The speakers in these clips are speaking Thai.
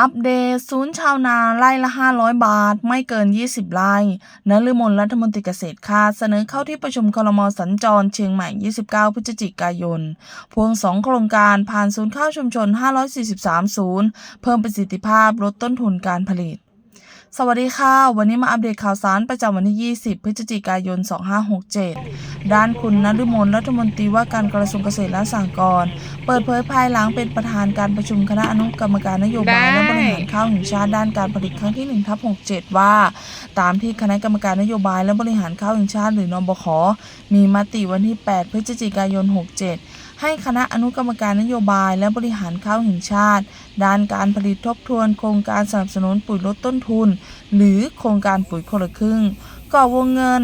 อัปเดตศูนย์ชาวนาไร่ละ 500 บาท ไม่เกิน 20 ไร่นฤมลรัฐมนตรีเกษตรค่ะเสนอเข้าที่ประชุมคลมสัญจรเชียงใหม่ 29 พฤศจิกายน พวง 2 โครงการผ่านศูนย์ข้าวชุมชน 543 ศูนย์ เพิ่มประสิทธิภาพลดต้นทุนการผลิต สวัสดีค่ะ วันนี้มาอัปเดตข่าวสารประจำวันที่ 20 พฤศจิกายน 2567 ด้านคุณนฤมลรัฐมนตรีว่าการกระทรวงเกษตรและสหกรณ์เปิดเผยภายหลังเป็นประธานการประชุมคณะอนุกรรมการนโยบายและบริหารข้าวแห่งชาติด้านการผลิตครั้งที่1ทับ67 ว่า ตามที่คณะกรรมการนโยบายและบริหารข้าวแห่งชาติหรือนบขมีมติวันที่ 8 พฤศจิกายน 67 ให้คณะอนุกรรมการนโยบายและบริหารข้าวแห่งชาติ ด้านการผลิตทบทวนโครงการสนับสนุนปุ๋ยลดต้นทุน หรือโครงการปุ๋ยคนละครึ่งก่อวงเงิน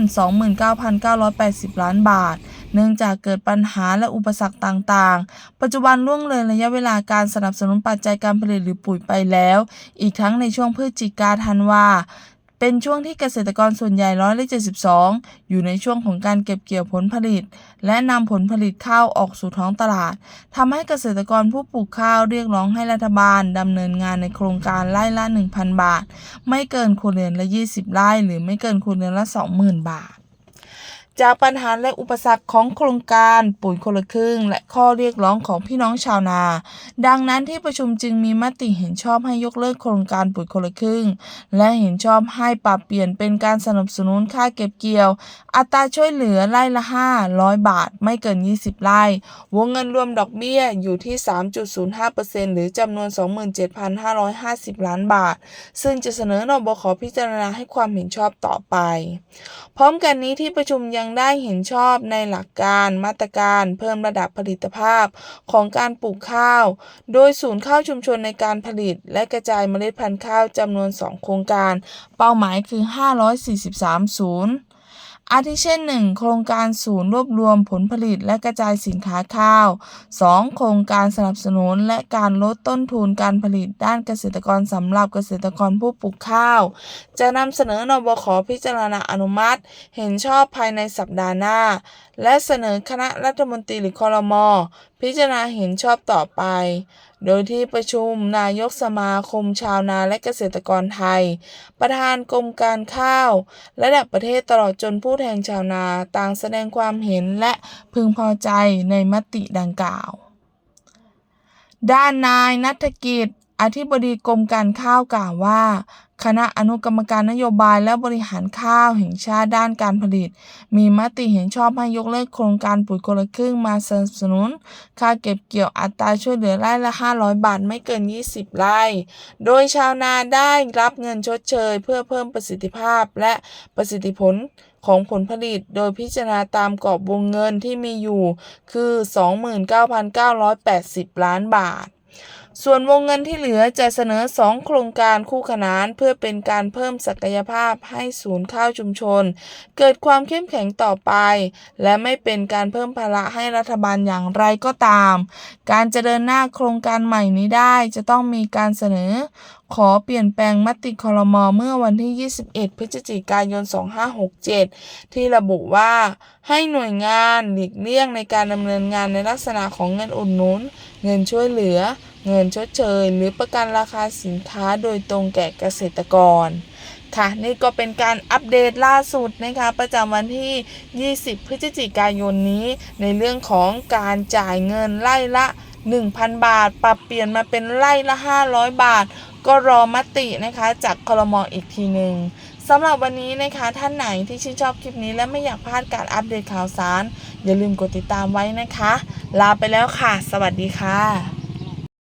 29,980 ล้านบาท เนื่องจากเกิดปัญหาและอุปสรรคต่างๆ ปัจจุบันล่วงเลยระยะเวลาการสนับสนุนปัจจัยการผลิตหรือปุ๋ยไปแล้ว อีกทั้งในช่วงพฤศจิกาธันวา เป็นช่วงที่เกษตรกรส่วนใหญ่ร้อยละ72 อยู่ในช่วงของการเก็บเกี่ยวผลผลิต และนำผลผลิตข้าวออกสู่ท้องตลาดทำให้เกษตรกรผู้ปลูกข้าวเรียกร้องให้รัฐบาลดำเนินงานในโครงการไร่ละ 1,000 บาท ไม่เกินครัวเรือนละ 20 ไร่หรือไม่เกินครัวเรือนละ 20,000 บาท จากปัญหาและอุปสรรคของโครงการปุ๋ยคนละครึ่ง และข้อเรียกร้องของพี่น้องชาวนา ดังนั้นที่ประชุมจึงมีมติเห็นชอบให้ยกเลิกโครงการปุ๋ยคนละครึ่ง และเห็นชอบให้ปรับเปลี่ยนเป็นการสนับสนุนค่าเก็บเกี่ยว อัตราช่วยเหลือไร่ละ 500 บาท ไม่เกิน 20 ไร่ วงเงินรวมดอกเบี้ยอยู่ที่ 3.05%หรือจำนวน 27,550 ล้านบาท ซึ่งจะเสนอนบขพิจารณาให้ความเห็นชอบต่อไป พร้อมกันนี้ที่ประชุมยังังได้เห็นชอบในหลักการมาตรการเพิ่มระดับผลิตภาพของการปลูกข้าว โดยศูนย์ข้าวชุมชนในการผลิต และกระจายเมล็ดพันธุ์ข้าวจำนวน 2 โครงการ เป้าหมายคือ 543ศูนย์ อาทิเช่น 1 โครงการศูนย์รวบรวมผลผลิตและกระจายสินค้าข้าว 2 โครงการสนับสนุนและการลดต้นทุนการผลิตด้านเกษตรกรสำหรับเกษตรกรผู้ปลูกข้าว จะนำเสนอนบขพิจารณาอนุมัติ เห็นชอบภายในสัปดาห์หน้า และเสนอคณะรัฐมนตรีหรือคอรมอ พิจารณาเห็นชอบต่อไป โดยที่ประชุมนายกสมาคมชาวนาและเกษตรกรไทย ประธานกรมการข้าว ระดับประเทศตลอดจนผู้แทนชาวนาต่างแสดงความเห็นและพึงพอใจในมติดังกล่าว ด้านนายนัฐกิจ อธิบดีกรมการข้าวกล่าวว่า คณะอนุกรรมการนโยบายและบริหารข้าวแห่งชาติด้านการผลิต มีมติเห็นชอบให้ยกเลิกโครงการปุ๋ยคนละครึ่งมาสนับสนุน ค่าเก็บเกี่ยวอัตราช่วยเหลือไร่ละ 500 บาทไม่เกิน 20 ไร่ โดยชาวนาได้รับเงินชดเชย เพื่อเพิ่มประสิทธิภาพและประสิทธิผลของผลผลิตโดยพิจารณาตามกรอบวงเงินที่มีอยู่ คือ 29,980 ล้านบาท ส่วนวงเงินที่เหลือจะเสนอ 2 โครงการคู่ขนานเพื่อเป็นการเพิ่มศักยภาพให้ศูนย์ข้าวชุมชน เกิดความเข้มแข็งต่อไป และไม่เป็นการเพิ่มภาระให้รัฐบาลอย่างไรก็ตาม การจะเดินหน้าโครงการใหม่นี้ได้จะต้องมีการเสนอ ขอเปลี่ยนแปลงมติคอรมอเมื่อวันที่ 21 พฤศจิกายน 2567 ที่ระบุว่าให้หน่วยงานหลีกเลี่ยงในการดำเนินงานในลักษณะของเงินอุดหนุน เงินช่วยเหลือ เงินชดเชย หรือประกันราคาสินค้าโดยตรงแก่เกษตรกรค่ะนี่ก็เป็นการอัปเดตล่าสุดนะคะประจำวันที่ 20 พฤศจิกายนนี้ ในเรื่องของการจ่ายเงินไล่ละ 1,000 บาท ปรับเปลี่ยนมาเป็นไล่ละ 500 บาท ก็รอมตินะคะจากคลมอีกทีหนึ่งสำหรับวันนี้นะคะท่านไหนที่ชื่นชอบคลิปนี้และไม่อยากพลาดการอัปเดตข่าวสาร อย่าลืมกดติดตามไว้นะคะ ลาไปแล้วค่ะ สวัสดีค่ะ